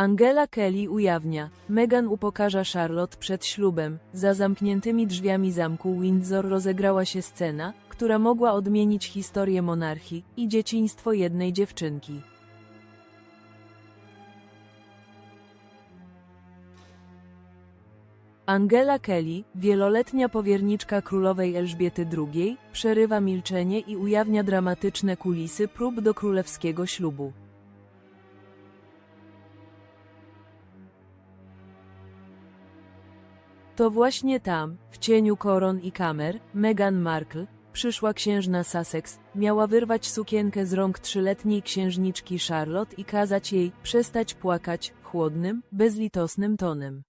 Angela Kelly ujawnia, Meghan upokarza Charlotte przed ślubem, za zamkniętymi drzwiami zamku Windsor rozegrała się scena, która mogła odmienić historię monarchii i dzieciństwo jednej dziewczynki. Angela Kelly, wieloletnia powierniczka królowej Elżbiety II, przerywa milczenie i ujawnia dramatyczne kulisy prób do królewskiego ślubu. To właśnie tam, w cieniu koron i kamer, Meghan Markle, przyszła księżna Sussex, miała wyrwać sukienkę z rąk trzyletniej księżniczki Charlotte i kazać jej przestać płakać chłodnym, bezlitosnym tonem.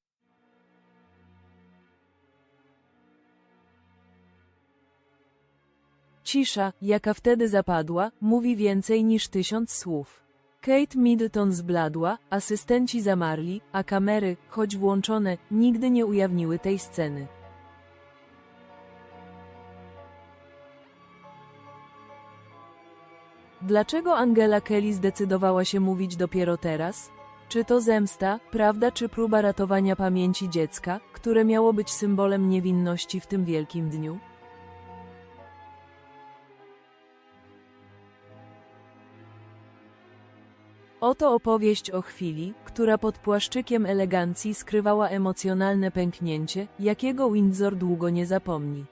Cisza, jaka wtedy zapadła, mówi więcej niż tysiąc słów. Kate Middleton zbladła, asystenci zamarli, a kamery, choć włączone, nigdy nie ujawniły tej sceny. Dlaczego Angela Kelly zdecydowała się mówić dopiero teraz? Czy to zemsta, prawda czy próba ratowania pamięci dziecka, które miało być symbolem niewinności w tym wielkim dniu? Oto opowieść o chwili, która pod płaszczykiem elegancji skrywała emocjonalne pęknięcie, jakiego Windsor długo nie zapomni.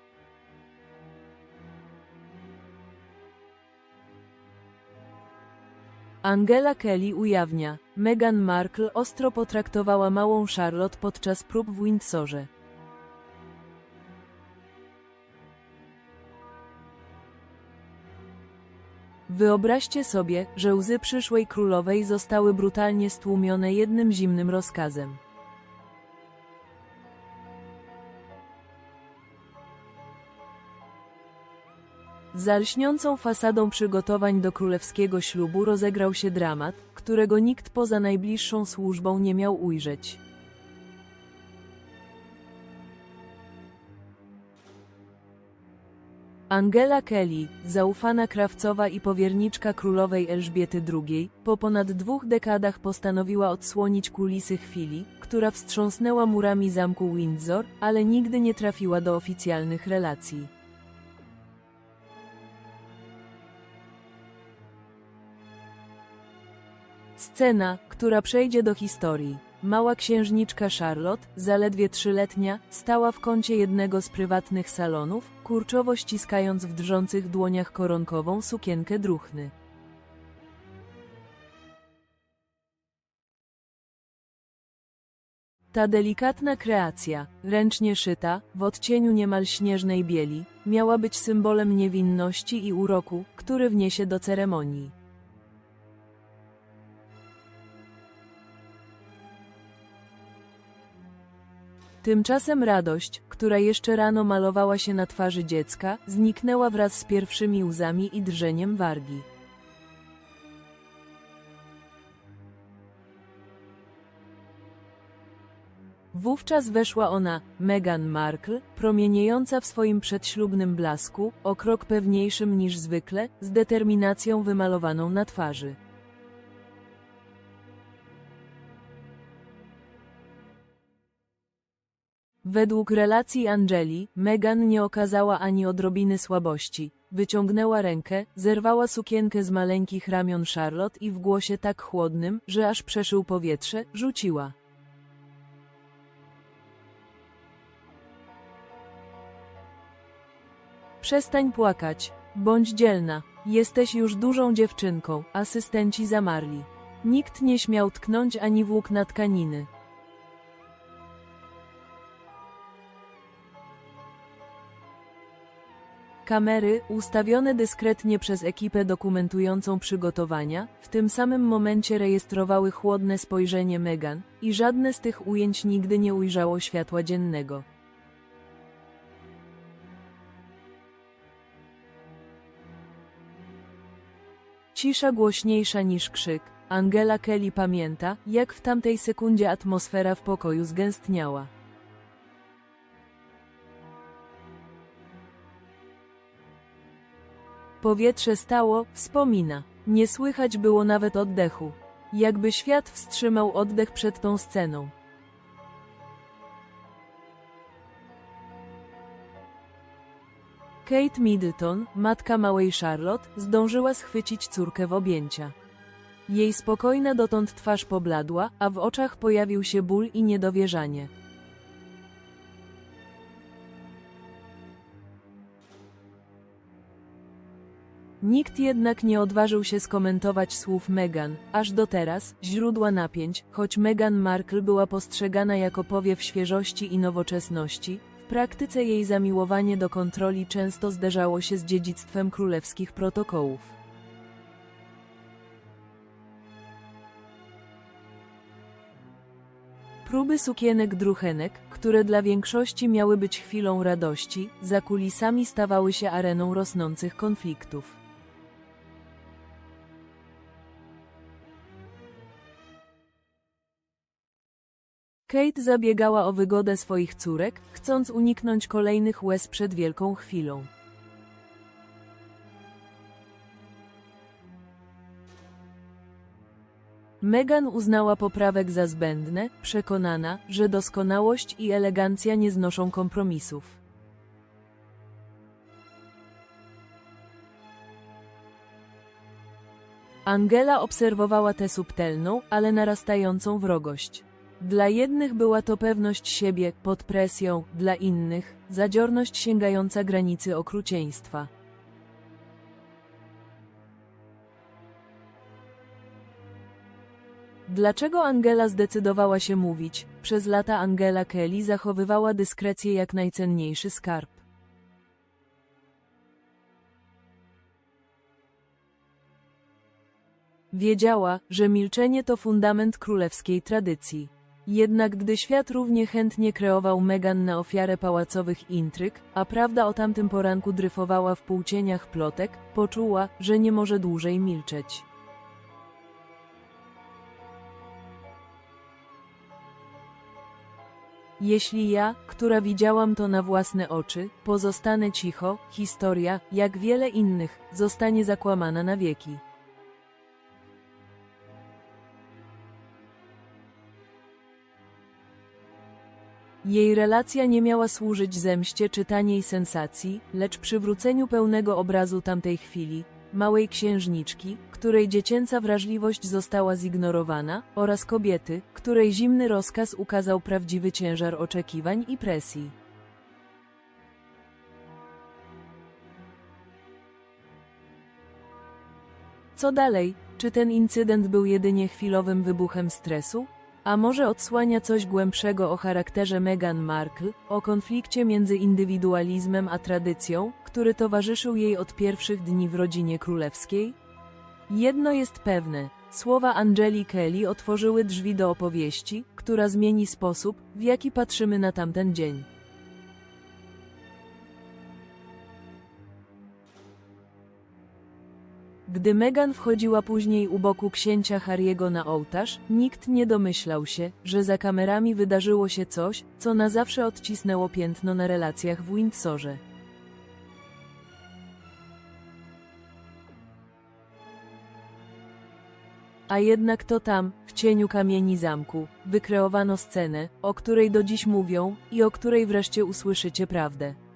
Angela Kelly ujawnia, Meghan Markle ostro potraktowała małą Charlotte podczas prób w Windsorze. Wyobraźcie sobie, że łzy przyszłej królowej zostały brutalnie stłumione jednym zimnym rozkazem. Za lśniącą fasadą przygotowań do królewskiego ślubu rozegrał się dramat, którego nikt poza najbliższą służbą nie miał ujrzeć. Angela Kelly, zaufana krawcowa i powierniczka królowej Elżbiety II, po ponad dwóch dekadach postanowiła odsłonić kulisy chwili, która wstrząsnęła murami zamku Windsor, ale nigdy nie trafiła do oficjalnych relacji. Scena, która przejdzie do historii. Mała księżniczka Charlotte, zaledwie trzyletnia, stała w kącie jednego z prywatnych salonów, kurczowo ściskając w drżących dłoniach koronkową sukienkę druchny. Ta delikatna kreacja, ręcznie szyta, w odcieniu niemal śnieżnej bieli, miała być symbolem niewinności i uroku, który wniesie do ceremonii. Tymczasem radość, która jeszcze rano malowała się na twarzy dziecka, zniknęła wraz z pierwszymi łzami i drżeniem wargi. Wówczas weszła ona, Meghan Markle, promieniejąca w swoim przedślubnym blasku, o krok pewniejszym niż zwykle, z determinacją wymalowaną na twarzy. Według relacji Angeli, Meghan nie okazała ani odrobiny słabości. Wyciągnęła rękę, zerwała sukienkę z maleńkich ramion Charlotte i w głosie tak chłodnym, że aż przeszył powietrze, rzuciła. Przestań płakać, bądź dzielna. Jesteś już dużą dziewczynką, asystenci zamarli. Nikt nie śmiał tknąć ani włókna tkaniny. Kamery, ustawione dyskretnie przez ekipę dokumentującą przygotowania, w tym samym momencie rejestrowały chłodne spojrzenie Megan, i żadne z tych ujęć nigdy nie ujrzało światła dziennego. Cisza głośniejsza niż krzyk. Angela Kelly pamięta, jak w tamtej sekundzie atmosfera w pokoju zgęstniała. Powietrze stało, wspomina. Nie słychać było nawet oddechu. Jakby świat wstrzymał oddech przed tą sceną. Kate Middleton, matka małej Charlotte, zdążyła schwycić córkę w objęcia. Jej spokojna dotąd twarz pobladła, a w oczach pojawił się ból i niedowierzanie. Nikt jednak nie odważył się skomentować słów Meghan, aż do teraz, źródła napięć, choć Meghan Markle była postrzegana jako powiew świeżości i nowoczesności, w praktyce jej zamiłowanie do kontroli często zderzało się z dziedzictwem królewskich protokołów. Próby sukienek druchenek, które dla większości miały być chwilą radości, za kulisami stawały się areną rosnących konfliktów. Kate zabiegała o wygodę swoich córek, chcąc uniknąć kolejnych łez przed wielką chwilą. Meghan uznała poprawek za zbędne, przekonana, że doskonałość i elegancja nie znoszą kompromisów. Angela obserwowała tę subtelną, ale narastającą wrogość. Dla jednych była to pewność siebie, pod presją, dla innych zadziorność sięgająca granicy okrucieństwa. Dlaczego Angela zdecydowała się mówić? Przez lata Angela Kelly zachowywała dyskrecję jak najcenniejszy skarb. Wiedziała, że milczenie to fundament królewskiej tradycji. Jednak gdy świat równie chętnie kreował Meghan na ofiarę pałacowych intryg, a prawda o tamtym poranku dryfowała w półcieniach plotek, poczuła, że nie może dłużej milczeć. Jeśli ja, która widziałam to na własne oczy, pozostanę cicho, historia, jak wiele innych, zostanie zakłamana na wieki. Jej relacja nie miała służyć zemście czy taniej sensacji, lecz przywróceniu pełnego obrazu tamtej chwili, małej księżniczki, której dziecięca wrażliwość została zignorowana, oraz kobiety, której zimny rozkaz ukazał prawdziwy ciężar oczekiwań i presji. Co dalej? Czy ten incydent był jedynie chwilowym wybuchem stresu? A może odsłania coś głębszego o charakterze Meghan Markle, o konflikcie między indywidualizmem a tradycją, który towarzyszył jej od pierwszych dni w rodzinie królewskiej? Jedno jest pewne, słowa Angeli Kelly otworzyły drzwi do opowieści, która zmieni sposób, w jaki patrzymy na tamten dzień. Gdy Meghan wchodziła później u boku księcia Harry'ego na ołtarz, nikt nie domyślał się, że za kamerami wydarzyło się coś, co na zawsze odcisnęło piętno na relacjach w Windsorze. A jednak to tam, w cieniu kamieni zamku, wykreowano scenę, o której do dziś mówią i o której wreszcie usłyszycie prawdę.